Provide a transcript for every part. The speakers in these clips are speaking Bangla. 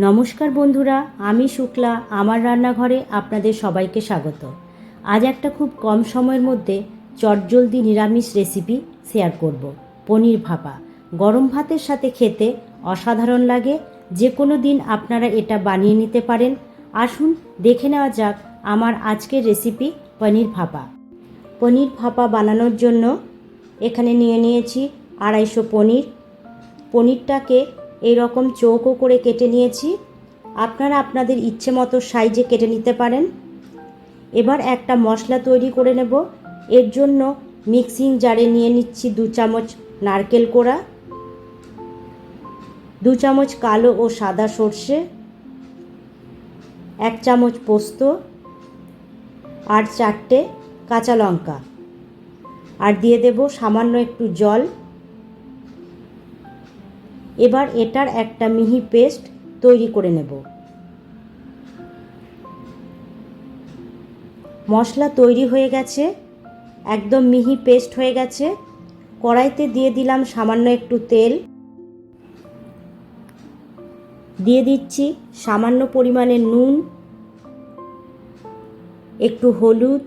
নমস্কার বন্ধুরা, আমি শুক্লা, আমার রান্নাঘরে আপনাদের সবাইকে স্বাগত। আজ একটা খুব কম সময়ের মধ্যে চটজলদি নিরামিষ রেসিপি শেয়ার করব। পনির ভাপা। গরম ভাতের সাথে খেতে অসাধারণ লাগে। যে কোনো দিন আপনারা এটা বানিয়ে নিতে পারেন। আসুন, দেখে নেওয়া যাক আমার আজকের রেসিপি পনির ভাপা। পনির ভাপা বানানোর জন্য এখানে নিয়ে নিয়েছি আড়াইশো পনির। পনিরটাকে এই রকম চৌকো করে কেটে নিয়েছি। আপনারা আপনাদের ইচ্ছে মতো সাইজে কেটে নিতে পারেন। এবার একটা মশলা তৈরি করে নেব। এর জন্য মিক্সিং জারে নিয়ে নিচ্ছি দু চামচ নারকেল কোড়া, দু চামচ কালো ও সাদা সর্ষে, এক চামচ পোস্ত আর চারটে কাঁচা লঙ্কা। আর দিয়ে দেব সামান্য একটু জল। এবার এটার একটা মিহি পেস্ট তৈরি করে নেব। মশলা তৈরি হয়ে গেছে, একদম মিহি পেস্ট হয়ে গেছে। কড়াইতে দিয়ে দিলাম সামান্য একটু তেল। দিয়ে দিচ্ছি সামান্য পরিমাণে নুন, একটু হলুদ।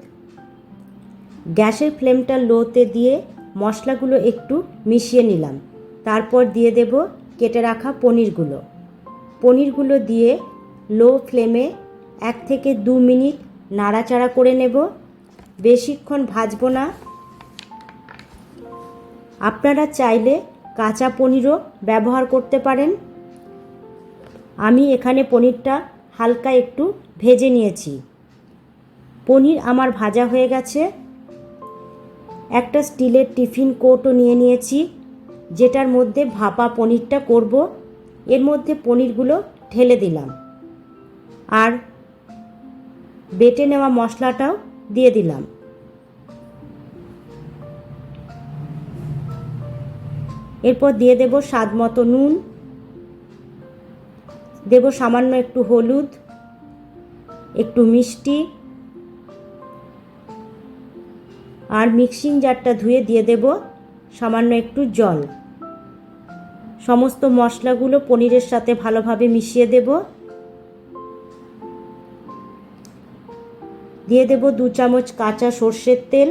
গ্যাসের ফ্লেমটা লোতে দিয়ে মশলাগুলো একটু মিশিয়ে নিলাম। তারপর দিয়ে দেব কেটে রাখা পনিরগুলো। পনিরগুলো দিয়ে লো ফ্লেমে এক থেকে দু মিনিট নাড়াচাড়া করে নেব। বেশিক্ষণ ভাজবো না। আপনারা চাইলে কাঁচা পনিরও ব্যবহার করতে পারেন। আমি এখানে পনিরটা হালকা একটু ভেজে নিয়েছি। পনির আমার ভাজা হয়ে গেছে। একটা স্টিলের টিফিন কোটও নিয়ে নিয়েছি। যেটার মধ্যে ভাপা পনিরটা করব, এর মধ্যে পনিরগুলো ঢেলে দিলাম। আর বেটে নেওয়া মশলাটাও দিয়ে দিলাম। এরপর দিয়ে দেব স্বাদ মতো নুন। দেব সামান্য একটু হলুদ, একটু মিষ্টি। আর মিক্সিং জারটা ধুয়ে দিয়ে দেব সামান্য একটু জল। সমস্ত মশলাগুলো পনিরের সাথে ভালোভাবে মিশিয়ে দেব। দিয়ে দেব দু চামচ কাঁচা সর্ষের তেল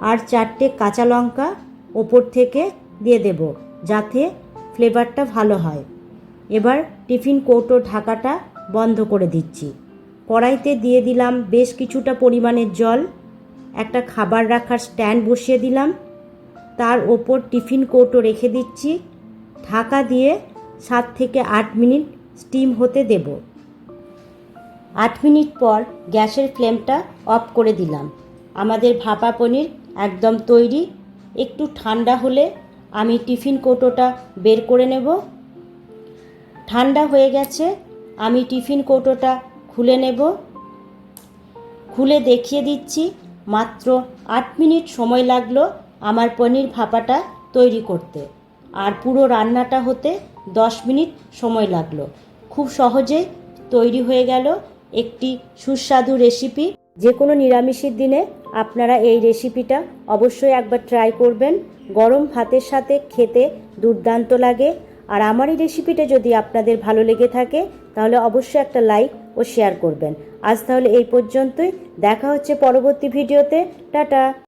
আর চারটে কাঁচা লঙ্কা ওপর থেকে দিয়ে দেব যাতে ফ্লেভারটা ভালো হয়। এবার টিফিন কৌটো ঢাকাটা বন্ধ করে দিচ্ছি। কড়াইতে দিয়ে দিলাম বেশ কিছুটা পরিমাণের জল, একটা খাবার রাখার স্ট্যান্ড বসিয়ে দিলাম। তার ওপর টিফিন কৌটো রেখে দিচ্ছি। ঢাকা দিয়ে সাত থেকে আট মিনিট স্টিম হতে দেব। আট মিনিট পর গ্যাসের ফ্লেমটা অফ করে দিলাম। আমাদের ভাপা পনির একদম তৈরি। একটু ঠান্ডা হলে আমি টিফিন কৌটোটা বের করে নেব। ঠান্ডা হয়ে গেছে, আমি টিফিন কৌটোটা খুলে নেব। খুলে দেখিয়ে দিচ্ছি, মাত্র আট মিনিট সময় লাগল আমার পনির ভাপাটা তৈরি করতে। আর পুরো রান্নাটা হতে দশ মিনিট সময় লাগল। খুব সহজে তৈরি হয়ে গেল একটি সুস্বাদু রেসিপি যে কোনো নিরামিষের দিনে আপনারা এই রেসিপিটা অবশ্যই একবার ট্রাই করবেন। গরম ভাতের সাথে খেতে দুর্দান্ত লাগে। আর আমার এই রেসিপিটা যদি আপনাদের ভালো লেগে থাকে, তাহলে অবশ্যই একটা লাইক ও শেয়ার করবেন। আজ তাহলে এই পর্যন্তই। দেখা হচ্ছে পরবর্তী ভিডিওতে টাটা!